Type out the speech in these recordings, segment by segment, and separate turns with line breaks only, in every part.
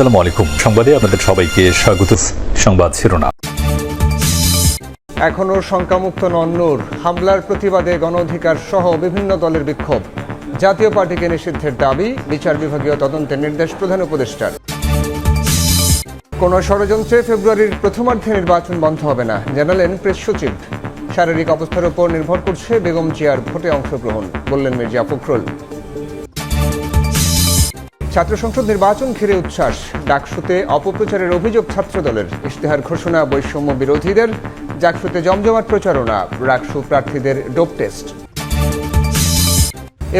আসসালামু আলাইকুম। সংবাদে আপনাদের সবাইকে স্বাগত। সংবাদ শিরোনাম।
এখনও শঙ্কামুক্ত নন হামলার প্রতিবাদে গণ অধিকার সহ বিভিন্ন দলের বিক্ষোভ। জাতীয় পার্টিকে নিষিদ্ধের দাবি, বিচার বিভাগীয় তদন্তের নির্দেশ প্রধান উপদেষ্টার। কোন ষড়যন্ত্রে ফেব্রুয়ারির প্রথমার্ধে নির্বাচন বন্ধ হবে না, জানালেন প্রেস সচিব। শারীরিক অবস্থার উপর নির্ভর করছে বেগম জিয়ার ভোটে অংশগ্রহণ, বললেন মির্জা ফখরুল। ছাত্র সংসদ নির্বাচন ঘিরে উচ্ছ্বাস। ডাকসুতে অপপ্রচারের অভিযোগ ছাত্রদলের। ইশতেহার ঘোষণা, বৈষম্য বিরোধীদের। জাকসুতে জমজমাট প্রচারণা, রাকসু প্রার্থীদের ডোপ টেস্ট।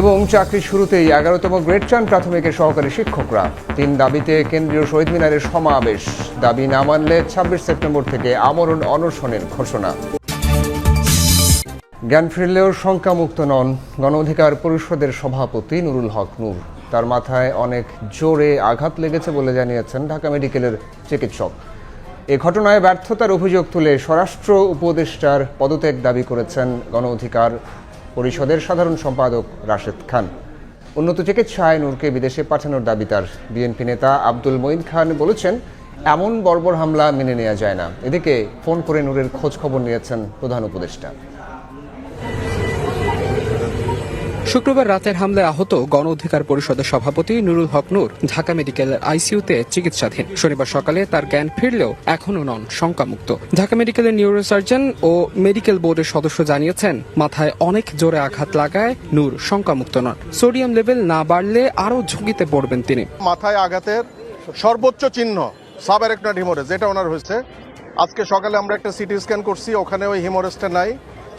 এবং চাকরি শুরুতেই এগারোতম গ্রেড চান প্রাথমিকের সহকারী শিক্ষকরা। তিন দাবিতে কেন্দ্রীয় শহীদ মিনারের সমাবেশ। দাবি না মানলে ছাব্বিশ সেপ্টেম্বর থেকে আমরণ অনশনের ঘোষণা। জ্ঞান ফিরলেও শঙ্কামুক্ত নন। গণ অধিকার পরিষদের সভাপতি নুরুল হক নূর। তার মাথায় অনেক জোরে আঘাত লেগেছে বলে জানিয়েছেন ঢাকা মেডিকেলের চিকিৎসক। এ ঘটনায় ব্যর্থতার অভিযোগ তুলে স্বরাষ্ট্র উপদেষ্টার পদত্যাগ দাবি করেছেন গণ অধিকার পরিষদের সাধারণ সম্পাদক রাশেদ খান। উন্নত চিকিৎসায় নূরকে বিদেশে পাঠানোর দাবি তার। বিএনপি নেতা আব্দুল মঈন খান বলেছেন, এমন বর্বর হামলা মেনে নেওয়া যায় না। এদিকে ফোন করে নূরের খোঁজ খবর নিয়েছেন প্রধান উপদেষ্টা।
শুক্রবার রাতের হামলায় আহত গণ অধিকার পরিষদের সভাপতি নুরুল হক নূর ঢাকা মেডিকেলের আইসিইউতে চিকিৎসাধীন। শনিবার সকালে তার জ্ঞান ফিরলেও এখনও নন শঙ্কামুক্ত। ঢাকা মেডিকেলের নিউরোসার্জন ও মেডিকেল বোর্ডের সদস্য জানিয়েছেন মাথায় অনেক জোরে আঘাত লাগায় নূর শঙ্কামুক্ত নন। সোডিয়াম লেভেল না বাড়লে আরও ঝুঁকিতে পড়বেন তিনি।
মাথায় আঘাতের সর্বোচ্চ চিহ্ন সাব অ্যারেকনাড হিমোরেজ এটা ওনার হয়েছে। আজকে সকালে আমরা একটা সিটি স্ক্যান করছি ওখানে ওই হিমোরেজটা নাই।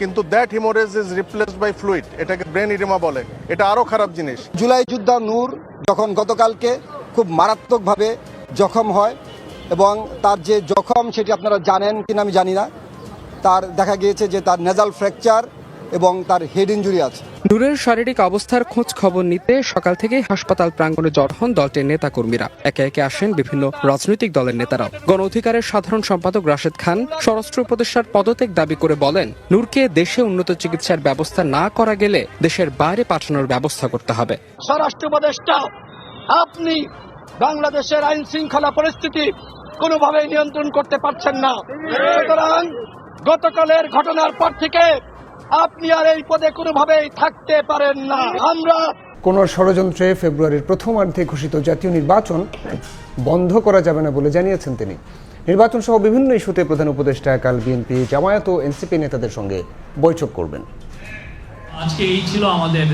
কিন্তু that haemorrhage is replaced by fluid এটাকে ব্রেন ইডিমা বলে। এটা আরও খারাপ জিনিস।
জুলাই যুদ্ধা নূর যখন গতকালকে খুব মারাত্মকভাবে জখম হয় এবং তার যে জখম সেটি আপনারা জানেন কিনা আমি জানি না। তার দেখা গিয়েছে যে তার নেজাল ফ্র্যাকচার এবং তার হেড ইঞ্জুরি আছে।
নূরের শারীরিক অবস্থার খোঁজ খবর নিতে সকাল থেকেই হাসপাতাল প্রাঙ্গণে জড় হন দলটির নেতাকর্মীরা। একে একে আসেন বিভিন্ন রাজনৈতিক দলের নেতারাও। গণ অধিকারের সাধারণ সম্পাদক রাশেদ খান স্বরাষ্ট্র উপদেষ্টার পদত্যাগ দাবি করে বলেন নূরকে দেশে উন্নত চিকিৎসার ব্যবস্থা না করা গেলে দেশের বাইরে পাঠানোর ব্যবস্থা করতে হবে।
স্বরাষ্ট্র উপদেষ্টা আপনি বাংলাদেশের আইন শৃঙ্খলা পরিস্থিতি কোনোভাবেই নিয়ন্ত্রণ করতে পারছেন না। সুতরাং গতকালের ঘটনার পর থেকে আপনি আর এই পদে কোনোভাবেই থাকতে পারেন না। আমরা
কোন ষড়যন্ত্রে ফেব্রুয়ারির প্রথমার্ধে ঘোষিত জাতীয় নির্বাচন বন্ধ করা যাবে না বলে জানিয়েছেন তিনি। নির্বাচন সহ বিভিন্ন ইস্যুতে প্রধান উপদেষ্টা কাল বিএনপি জামায়াত ও এনসিপি নেতাদের সঙ্গে বৈঠক করবেন।
আজকে এই ছিল আমাদের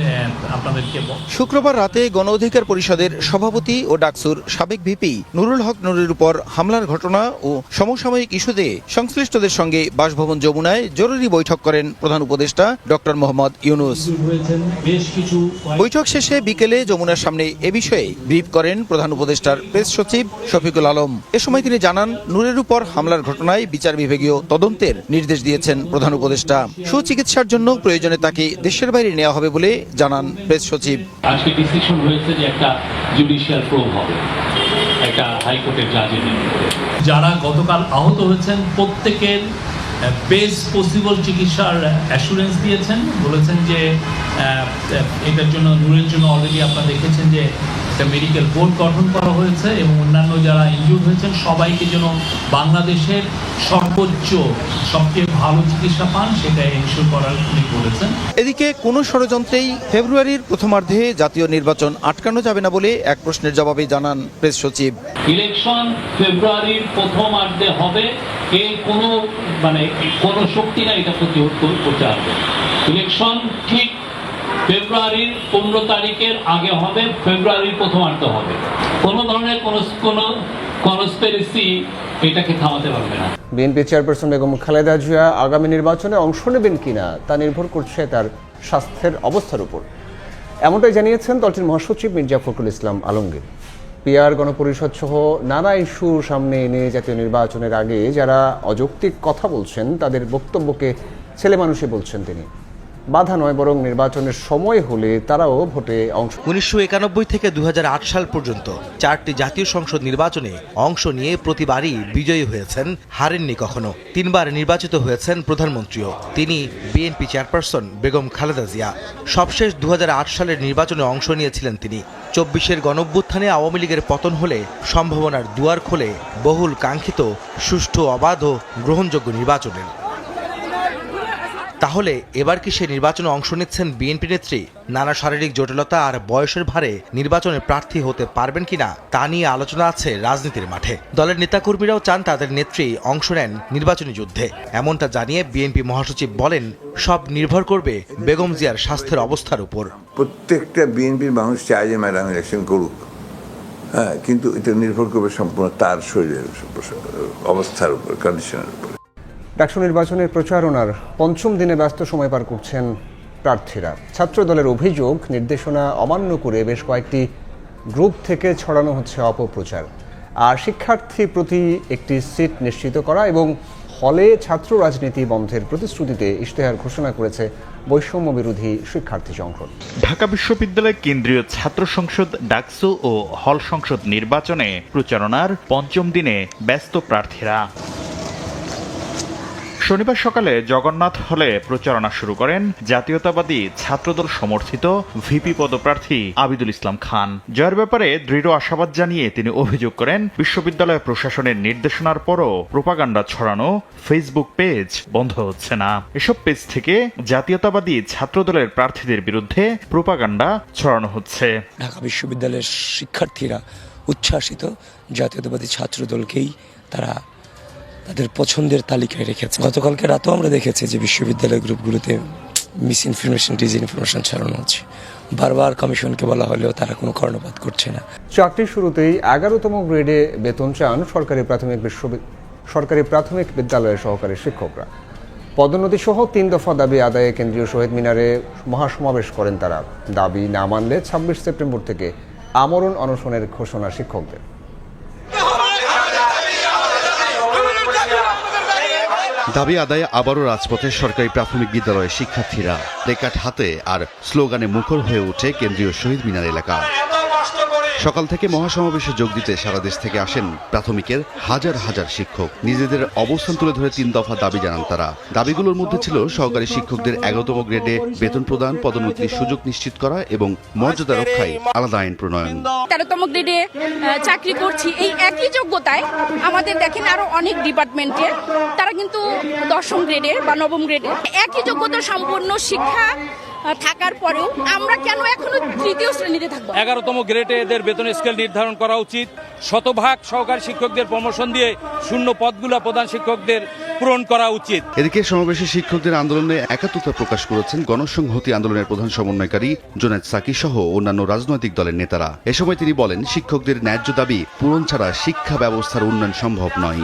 আপনাদেরকে
শুক্রবার রাতে গণ অধিকার পরিষদের সভাপতি ও ডাকসুর সাবেক ভিপি নুরুল হক নুরের উপর হামলার ঘটনা ও সমসাময়িক ইস্যুতে সংশ্লিষ্টদের সঙ্গে বাসভবন যমুনায় জরুরি বৈঠক করেন প্রধান উপদেষ্টা ডক্টর মোহাম্মদ ইউনুস। বৈঠক শেষে বিকেলে যমুনার সামনে এ বিষয়ে ব্রিফ করেন প্রধান উপদেষ্টার প্রেস সচিব শফিকুল আলম। এ সময় তিনি জানান নূরের উপর হামলার ঘটনায় বিচার বিভাগীয় তদন্তের নির্দেশ দিয়েছেন প্রধান উপদেষ্টা। সুচিকিৎসার জন্য প্রয়োজনে তাকে দেশের বাইরে নেওয়া হবে বলে জানান প্রেস সচিব।
আজকে ডিসিশন হয়েছে যে একটা জুডিশিয়াল প্রোব হবে, একটা হাইকোর্টের জাজের যারা গতকাল আহত হয়েছেন, প্রত্যেকের বেস পসিবল চিকিৎসার অ্যাসুরেন্স দিয়েছেন। বলেছেন যে এটার জন্য নূরের জন্য অলরেডি আপনারা দেখেছেন যে একটা মেডিকেল বোর্ড গঠন করা হয়েছে এবং অন্যান্য যারা ইনজুর হয়েছেন সবাইকে যেন বাংলাদেশের সর্বোচ্চ সবচেয়ে ভালো চিকিৎসা পান সেটা এনশিওর করার উনি বলেছেন।
এদিকে কোনো ষড়যন্ত্রেই ফেব্রুয়ারির প্রথমার্ধে জাতীয় নির্বাচন আটকানো যাবে না বলে এক প্রশ্নের জবাবে জানান প্রেস সচিব।
ইলেকশন ফেব্রুয়ারির প্রথমার্ধে হবে। এর কোনো মানে কোনো শক্তি না এটা কর- করতে পারবে ইলেকশন ঠিক ফেব্রুয়ারির পনেরো তারিখের আগে হবে, ফেব্রুয়ারির প্রথমার্ধ হবে। কোনো ধরনের কোনো কোনো কনস্পেরেসি এটাকে থামাতে পারবে না।
বিএনপি চেয়ারপারসন বেগম খালেদা জিয়া আগামী নির্বাচনে অংশ নেবেন কিনা তা নির্ভর করছে তার স্বাস্থ্যের অবস্থার উপর। এমনটাই জানিয়েছেন দলটির মহাসচিব মির্জা ফখরুল ইসলাম আলমগীর। পিআর গণপরিষদ সহ নানা ইস্যু সামনে এনে জাতীয় নির্বাচনের আগে যারা অযৌক্তিক কথা বলছেন, তাদের বক্তব্যকে ছেলে মানুষই বলছেন তিনি। বাধা নয়, বরং নির্বাচনের সময় হলে তারাও ভোটে অংশ
উনিশশো একানব্বই থেকে দু হাজার আট সাল পর্যন্ত চারটি জাতীয় সংসদ নির্বাচনে অংশ নিয়ে প্রতিবারই বিজয়ী হয়েছেন, হারেননি কখনো। তিনবার নির্বাচিত হয়েছেন প্রধানমন্ত্রীও। তিনি বিএনপি চেয়ারপারসন বেগম খালেদা জিয়া। সবশেষ দু হাজার আট সালের নির্বাচনে অংশ নিয়েছিলেন তিনি। চব্বিশের গণভ্যুত্থানে আওয়ামী লীগের পতন হলে সম্ভাবনার দুয়ার খোলে বহুল কাঙ্ক্ষিত, সুষ্ঠু, অবাধ ও গ্রহণযোগ্য নির্বাচনের। তাহলে এবার কি সে নির্বাচনে অংশ নিচ্ছেন বিএনপি নেত্রী? নানা শারীরিক জটিলতা আর বয়সের ভারে নির্বাচনে প্রার্থী হতে পারবেন কিনা তা নিয়ে আলোচনা আছে রাজনীতির মাঠে। দলের নেতাকর্মীরাও চান তাদের নেত্রী অংশ নেন নির্বাচনী যুদ্ধে। এমনটা জানিয়ে বিএনপি মহাসচিব বলেন, সব নির্ভর করবে বেগম জিয়ার স্বাস্থ্যের অবস্থার উপর।
প্রত্যেকটা বিএনপির মানুষ চায় যে ম্যাডাম ইলেকশন করুক। হ্যাঁ কিন্তু এটা নির্ভর করবে সম্পূর্ণ তার শরীরের অবস্থার উপর কন্ডিশনের উপর।
ডাকসু নির্বাচনের প্রচারণার পঞ্চম দিনে ব্যস্ত সময় পার করছেন প্রার্থীরা। ছাত্র দলের অভিযোগ, নির্দেশনা অমান্য করে বেশ কয়েকটি গ্রুপ থেকে ছড়ানো হচ্ছে অপপ্রচার। আর শিক্ষার্থী প্রতি একটি সিট নিশ্চিত করা এবং হলে ছাত্র রাজনীতি বন্ধের প্রতিশ্রুতিতে ইশতেহার ঘোষণা করেছে বৈষম্য বিরোধী শিক্ষার্থী সংসদ।
ঢাকা বিশ্ববিদ্যালয় কেন্দ্রীয় ছাত্র সংসদ ডাকসু ও হল সংসদ নির্বাচনে প্রচারণার পঞ্চম দিনে ব্যস্ত প্রার্থীরা। শনিবার সকালে জগন্নাথ হলে প্রচারণা শুরু করেন জাতীয়তাবাদী ছাত্রদল সমর্থিত ভিপি পদপ্রার্থী আবিদুল ইসলাম খান। জয়ের ব্যাপারে দৃঢ় আশাবাদ জানিয়ে তিনি অভিযোগ করেন, বিশ্ববিদ্যালয় প্রশাসনের নির্দেশনার পরও প্রোপাগান্ডা ছড়ানো ফেসবুক পেজ বন্ধ হচ্ছে না। এসব পেজ থেকে জাতীয়তাবাদী ছাত্রদলের প্রার্থীদের বিরুদ্ধে প্রোপাগান্ডা ছড়ানো হচ্ছে।
ঢাকা বিশ্ববিদ্যালয়ের শিক্ষার্থীরা উচ্ছ্বাসিত জাতীয়তাবাদী ছাত্রদলকেই তারা তাদের পছন্দের তালিকায় রেখেছে। গতকালকে রাতেও আমরা দেখেছি যে বিশ্ববিদ্যালয় গ্রুপগুলোতে মিস ইনফরমেশন ডিজ ইনফরমেশন ছড়ানো হচ্ছে। বারবার কমিশনকে বলা হলেও তারা কোনো কর্ণপাত করছে না।
চাকরির শুরুতেই এগারোতম গ্রেডে বেতন চান সরকারি প্রাথমিক বিশ্ববিদ্যালয় সরকারি প্রাথমিক বিদ্যালয়ের সহকারী শিক্ষকরা। পদোন্নতি সহ তিন দফা দাবি আদায়ে কেন্দ্রীয় শহীদ মিনারে মহাসমাবেশ করেন তারা। দাবি না মানলে ছাব্বিশ সেপ্টেম্বর থেকে আমরণ অনশনের ঘোষণা শিক্ষকদের।
দাবি আদায়ে আবারও রাজপথে সরকারি প্রাথমিক বিদ্যালয়ের শিক্ষার্থীরা প্লেকার্ড হাতে আর স্লোগানে মুখর হয়ে ওঠে কেন্দ্রীয় শহীদ মিনার এলাকা। সকাল থেকে মহাসমাবেশে যোগ দিতে সারা দেশ থেকে আসেন প্রাথমিকের হাজার হাজার শিক্ষক। নিজেদের অবস্থান তুলে ধরে তিন দফা দাবি জানান তারা। দাবিগুলোর মধ্যে ছিল সহকারী শিক্ষকদের এগারোতম গ্রেডে বেতন প্রদান, পদোন্নতির সুযোগ নিশ্চিত করা এবং মর্যাদা রক্ষায় আলাদা আইন প্রণয়ন।
তেরোতম গ্রেডে চাকরি করছি। এই একই যোগ্যতায় আমাদের দেখেন আরও অনেক ডিপার্টমেন্টে। তারা কিন্তু দশম গ্রেডে বা নবম গ্রেডে। একই যোগ্যতা সম্পূর্ণ শিক্ষা থাকার পরেও আমরা কেন এখনও তৃতীয় শ্রেণীতে থাকব?
এগারোতম গ্রেডে এদের বেতন স্কেল নির্ধারণ করা উচিত। শতভাগ সহকারী শিক্ষকদের প্রমোশন দিয়ে শূন্য পদগুলো প্রধান শিক্ষকদের পূরণ করা উচিত।
এদিকে সমাবেশে শিক্ষকদের আন্দোলনে একাত্মতা প্রকাশ করেছেন গণসংহতি আন্দোলনের প্রধান সমন্বয়কারী জোনায়েদ সাকি সহ অন্যান্য রাজনৈতিক দলের নেতারা। এ সময় তিনি বলেন শিক্ষকদের ন্যায্য দাবি পূরণ ছাড়া শিক্ষা ব্যবস্থার উন্নয়ন সম্ভব নয়।